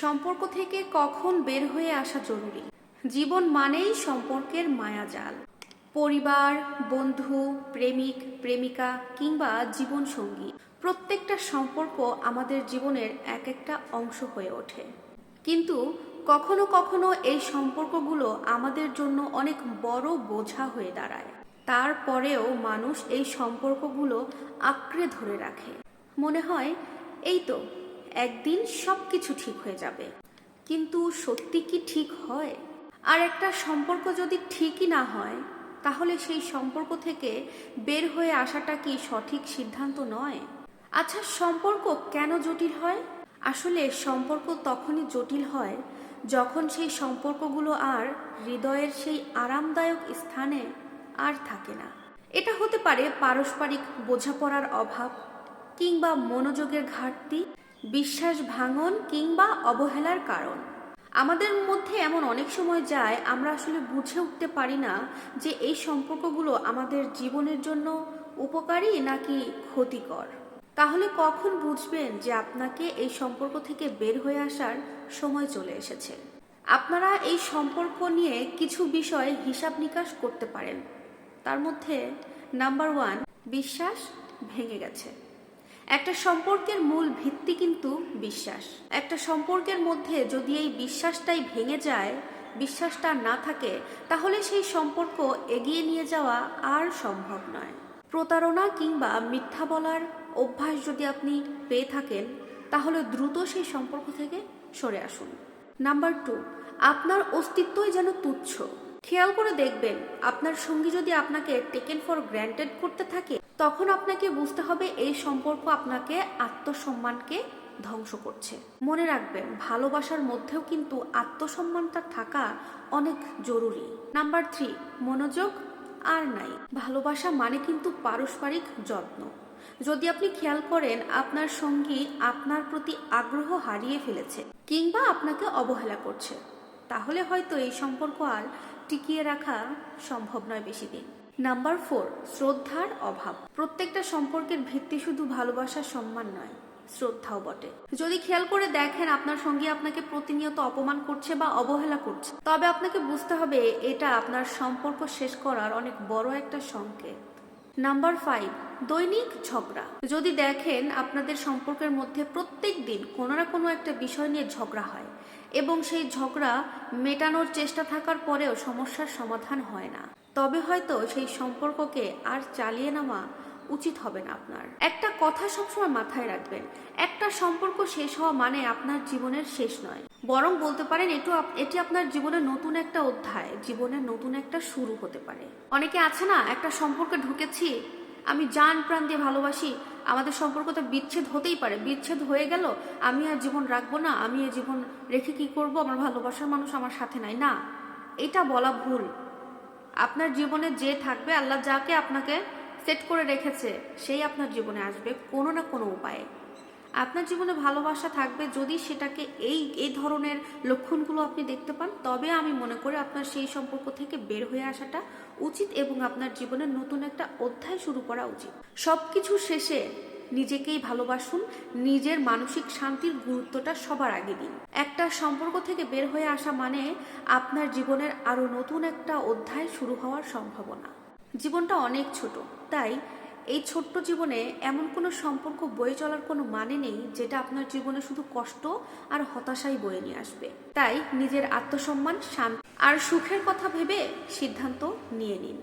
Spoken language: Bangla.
সম্পর্ক থেকে কখন বের হয়ে আসা জরুরি? জীবন মানেই সম্পর্কের মায়াজাল। পরিবার, বন্ধু, প্রেমিক, প্রেমিকা কিংবা জীবন সঙ্গী প্রত্যেকটা সম্পর্ক আমাদের জীবনের এক একটা অংশ হয়ে ওঠে। কিন্তু কখনো কখনো এই সম্পর্কগুলো আমাদের জন্য অনেক বড় বোঝা হয়ে দাঁড়ায়। তারপরেও মানুষ এই সম্পর্কগুলো আঁকড়ে ধরে রাখে। মনে হয়, এই তো একদিন সব কিছু ঠিক হয়ে যাবে। কিন্তু সত্যি কি ঠিক হয়? আর একটা সম্পর্ক যদি ঠিকই না হয়, তাহলে সেই সম্পর্ক থেকে বের হয়ে আসাটা কি সঠিক সিদ্ধান্ত নয়? আচ্ছা সম্পর্ক কেন জটিল হয়? আসলে সম্পর্ক তখনই জটিল হয় যখন সেই সম্পর্কগুলো আর হৃদয়ের সেই আরামদায়ক স্থানে আর থাকে না। এটা হতে পারে পারস্পরিক বোঝাপড়ার অভাব কিংবা মনোযোগের ঘাটতি। বিশ্বাস ভাঙন কিংবা অবহেলার কারণ। আমাদের মধ্যে এমন অনেক সময় যায় আমরা আসলে বুঝে উঠতে পারি না যে এই সম্পর্কগুলো আমাদের জীবনের জন্য উপকারী নাকি ক্ষতিকর। তাহলে কখন বুঝবেন যে আপনাকে এই সম্পর্ক থেকে বের হয়ে আসার সময় চলে এসেছে? আপনারা এই সম্পর্ক নিয়ে কিছু বিষয় হিসাব নিকাশ করতে পারেন। তার মধ্যে নাম্বার ওয়ান, বিশ্বাস ভেঙে গেছে। একটা সম্পর্কের মূল ভিত্তি কিন্তু বিশ্বাস। একটা সম্পর্কের মধ্যে যদি এই বিশ্বাসটাই ভেঙে যায়, বিশ্বাসটা না থাকে, তাহলে সেই সম্পর্ক এগিয়ে নিয়ে যাওয়া আর সম্ভব নয়। প্রতারণা কিংবা মিথ্যা বলার অভ্যাস যদি আপনি পেয়ে থাকেন, তাহলে দ্রুত সেই সম্পর্ক থেকে সরে আসুন। নাম্বার টু, আপনার অস্তিত্বই যেন তুচ্ছ। খেয়াল করে দেখবেন, আপনার সঙ্গী যদি আপনাকে টেকেন ফর গ্র্যান্টেড করতে থাকে, তখন আপনাকে বুঝতে হবে এই সম্পর্ক আপনাকে আত্মসম্মানকে ধ্বংস করছে। মনে রাখবেন, ভালোবাসার মধ্যেও কিন্তু আত্মসম্মানটা থাকা অনেক জরুরি। নাম্বার থ্রি মনোযোগ আর নাই। ভালোবাসা মানে কিন্তু পারস্পরিক যত্ন। যদি আপনি খেয়াল করেন, আপনার সঙ্গী আপনার প্রতি আগ্রহ হারিয়ে ফেলেছে কিংবা আপনাকে অবহেলা করছে, তাহলে হয়তো এই সম্পর্ক আর টিকিয়ে রাখা সম্ভব নয় বেশি দিন নাম্বার ফোর, শ্রদ্ধার অভাব। প্রত্যেকটা সম্পর্কের ভিত্তি শুধু ভালোবাসার সম্মান নয়, শ্রদ্ধাও বটে। যদি খেয়াল করে দেখেন, আপনার সঙ্গী আপনাকে প্রতিনিয়ত অপমান করছে বা অবহেলা করছে, তবে আপনাকে বুঝতে হবে এটা আপনার সম্পর্ক শেষ করার অনেক বড় একটা সংকেত। নাম্বার ফাইভ, দৈনিক ঝগড়া। যদি দেখেন, আপনাদের সম্পর্কের মধ্যে প্রত্যেক দিন কোনো না কোনো একটা বিষয় নিয়ে ঝগড়া হয় এবং সেই ঝগড়া মেটানোর চেষ্টা থাকার পরেও সমস্যার সমাধান হয় না। তবে হয়তো সেই সম্পর্ককে আর চালিয়ে নেওয়া উচিত হবে না আপনার। একটা কথা সবসময় মাথায় রাখবেন, একটা সম্পর্ক শেষ হওয়া মানে আপনার জীবনের শেষ নয়। বরং বলতে পারেন এটু এটি আপনার জীবনের নতুন একটা অধ্যায়, জীবনের নতুন একটা শুরু হতে পারে। অনেকে আছে না, একটা সম্পর্কে ঢুকেছি আমি জান প্রাণ দিয়ে ভালোবাসি, আমাদের সম্পর্কটা বিচ্ছেদ হতেই পারে। বিচ্ছেদ হয়ে গেল, আমি আর জীবন রাখব না, আমি এ জীবন রেখে কি করব? আমার ভালোবাসার মানুষ আমার সাথে নাই। না, এটা বলা ভুল। আপনার জীবনে যে থাকবে, আল্লাহ যাকে আপনাকে সেট করে রেখেছে, সেই আপনার জীবনে আসবে কোনো না কোনো উপায়ে। আপনার জীবনে ভালোবাসা থাকবে যদি সেটাকে এই এই ধরনের লক্ষণগুলো আপনি দেখতে পান, তবে আমি মনে করি আপনার সেই সম্পর্ক থেকে বের হয়ে আসাটা উচিত এবং আপনার জীবনে নতুন একটা অধ্যায় শুরু করা উচিত। সব কিছু শেষে নিজেকেই ভালোবাসুন, নিজের মানসিক শান্তির গুরুত্বটা সবার আগে দিন। একটা সম্পর্ক থেকে বের হয়ে আসা মানে আপনার জীবনের আরও নতুন একটা অধ্যায় শুরু হওয়ার সম্ভাবনা। জীবনটা অনেক ছোট, তাই এই ছোট্ট জীবনে এমন কোনো সম্পর্ক বয়ে চলার কোনো মানে নেই যেটা আপনার জীবনে শুধু কষ্ট আর হতাশাই বয়ে নিয়ে আসবে। তাই নিজের আত্মসম্মান, শান্তি আর সুখের কথা ভেবে সিদ্ধান্ত নিয়ে নিন।